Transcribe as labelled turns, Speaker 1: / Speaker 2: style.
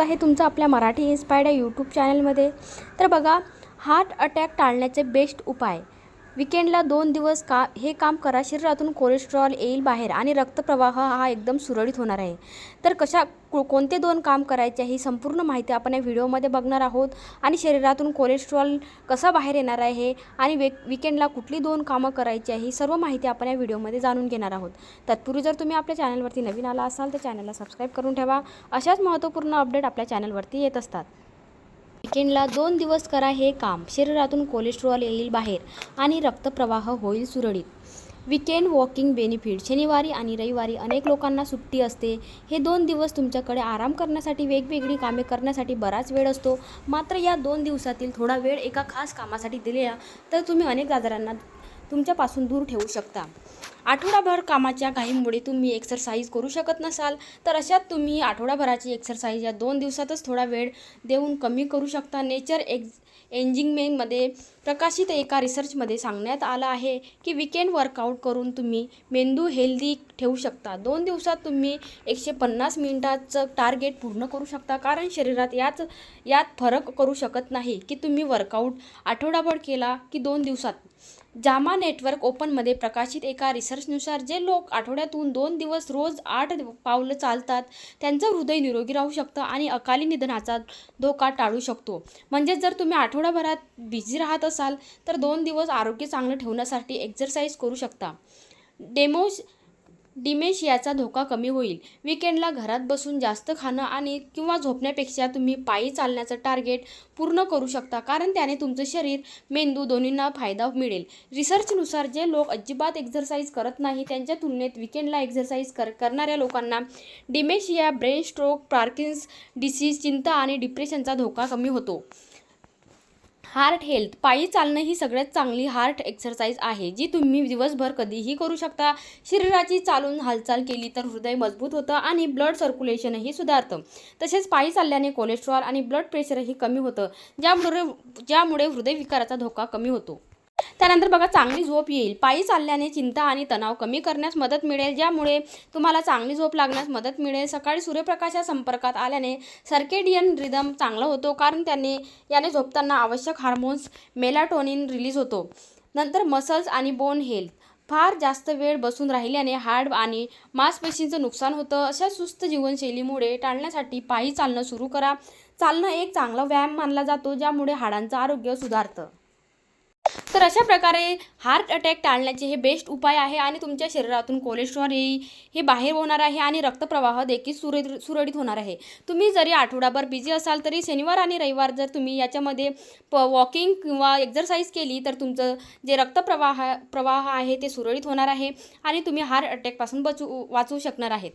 Speaker 1: आहे तुमचं आपल्या मराठी इन्स्पायर्ड या यूट्यूब चॅनलमध्ये तर बघा हार्ट अटॅक टाळण्याचे बेस्ट उपाय. विकेंडला दोन दिवस का हे काम करा. शरीरातून कोलेस्ट्रॉल येईल बाहेर आणि रक्तप्रवाह हा एकदम सुरळीत होणार आहे. तर कशा कोणते दोन काम करायचे ही संपूर्ण माहिती आपण या व्हिडिओमध्ये बघणार आहोत. आणि शरीरातून कोलेस्ट्रॉल कसा बाहेर येणार आहे आणि वे विकेंडला कुठली दोन कामं करायची आहे ही सर्व माहिती आपण या व्हिडिओमध्ये जाणून घेणार आहोत. तत्पूर्वी जर तुम्ही आपल्या चॅनलवरती नवीन आला असाल तर चॅनलला सबस्क्राईब करून ठेवा. अशाच महत्त्वपूर्ण अपडेट आपल्या चॅनलवरती येत असतात. विकेंडला दोन दिवस करा हे काम. शरीरातून कोलेस्ट्रॉल येईल बाहेर आणि रक्तप्रवाह होईल सुरळीत. Weekend walking benefit. शनिवारी आणि रविवारी अनेक लोकांना सुट्टी असते. हे दोन दिवस तुमच्याकडे आराम करण्यासाठी वेगवेगळी कामे करण्यासाठी बराच वेळ असतो. मात्र या दोन दिवसातील थोडा वेळ एका खास कामासाठी दिलेला तर तुम्ही अनेक आजारांना तुमच्यापासून दूर ठेवू शकता. आठवडाभर कामाच्या घाईमुळे तुम्ही एक्सरसाइज करू शकत नसाल तर अशात तुम्ही आठवडाभराची एक्सरसाइज या दोन दिवसातच थोडा वेळ देऊन कमी करू शकता. नेचर एक्झ एंजिंगमेनमध्ये प्रकाशित एका रिसर्चमध्ये सांगण्यात आलं आहे की विकेंड वर्कआउट करून तुम्ही मेंदू हेल्दी ठेवू शकता. दोन दिवसात तुम्ही एकशे पन्नास मिनिटाचं टार्गेट पूर्ण करू शकता. कारण शरीरात याच यात फरक करू शकत नाही की तुम्ही वर्कआउट आठवडाभर केला की दोन दिवसात. जामा नेटवर्क ओपनमध्ये प्रकाशित एका रिसर्चनुसार जे लोक आठवड्यातून दोन दिवस रोज आठ पावलं चालतात त्यांचं हृदय निरोगी राहू शकतं आणि अकाली निधनाचा धोका टाळू शकतो. म्हणजे जर तुम्ही आठवडाभरात बिझी राहत असाल तर दोन दिवस आरोग्य चांगलं ठेवण्यासाठी एक्झरसाईज करू शकता. डेमोज डिमेशियाचा धोका कमी होईल. विकेंडला घरात बसून जास्त खाणं आणि किंवा झोपण्यापेक्षा तुम्ही पायी चालण्याचं टार्गेट पूर्ण करू शकता कारण त्याने तुमचं शरीर मेंदू दोन्हींना फायदा मिळेल. रिसर्चनुसार जे लोक अजिबात एक्झरसाईज करत नाही त्यांच्या तुलनेत विकेंडला एक्झरसाईज कर करणाऱ्या लोकांना dementia brain stroke Parkinson's disease चिंता आणि डिप्रेशनचा धोका कमी होतो. हार्ट हेल्थ पायी चालणं ही सगळ्यात चांगली हार्ट एक्सरसाइज आहे जी तुम्ही दिवसभर कधीही करू शकता. शरीराची चालून हालचाल केली तर हृदय मजबूत होतं आणि ब्लड सर्क्युलेशनही सुधारतं. तसेच पायी चालल्याने कोलेस्ट्रॉल आणि ब्लड प्रेशरही कमी होतं ज्यामुळे ज्यामुळे हृदयविकाराचा धोका कमी होतो. त्यानंतर बघा चांगली झोप येईल. पायी चालल्याने चिंता आणि तणाव कमी करण्यास मदत मिळेल ज्यामुळे तुम्हाला चांगली झोप लागण्यास मदत मिळेल. सकाळी सूर्यप्रकाशाच्या संपर्कात आल्याने सर्केडियन रिदम चांगला होतो कारण त्याने याने झोपताना आवश्यक हार्मोन्स मेलाटोनिन रिलीज होतो. नंतर मसल्स आणि बोन हेल्थ. फार जास्त वेळ बसून राहिल्याने हाड आणि मांसपेशींचं नुकसान होतं. अशा सुस्त जीवनशैलीमुळे टाळण्यासाठी पायी चालणं सुरू करा. चालणं एक चांगला व्यायाम मानला जातो ज्यामुळे हाडांचं आरोग्य सुधारतं. तर अशा प्रकारे हार्ट अटॅक टाळण्याचे हे बेस्ट उपाय आहे आणि तुमच्या शरीरातून कोलेस्ट्रॉल हे हे बाहेर होणार आहे आणि रक्तप्रवाह देखील सुरळीत सुरळीत होणार आहे. तुम्ही जरी आठवडाभर बिझी असाल तरी शनिवार आणि रविवार जर तुम्ही याच्यामध्ये प वॉकिंग किंवा एक्झरसाईज केली तर तुमचं जे रक्तप्रवाह प्रवाह आहे ते सुरळीत होणार आहे आणि तुम्ही हार्ट अटॅकपासून बचू वाचू शकणार आहेत.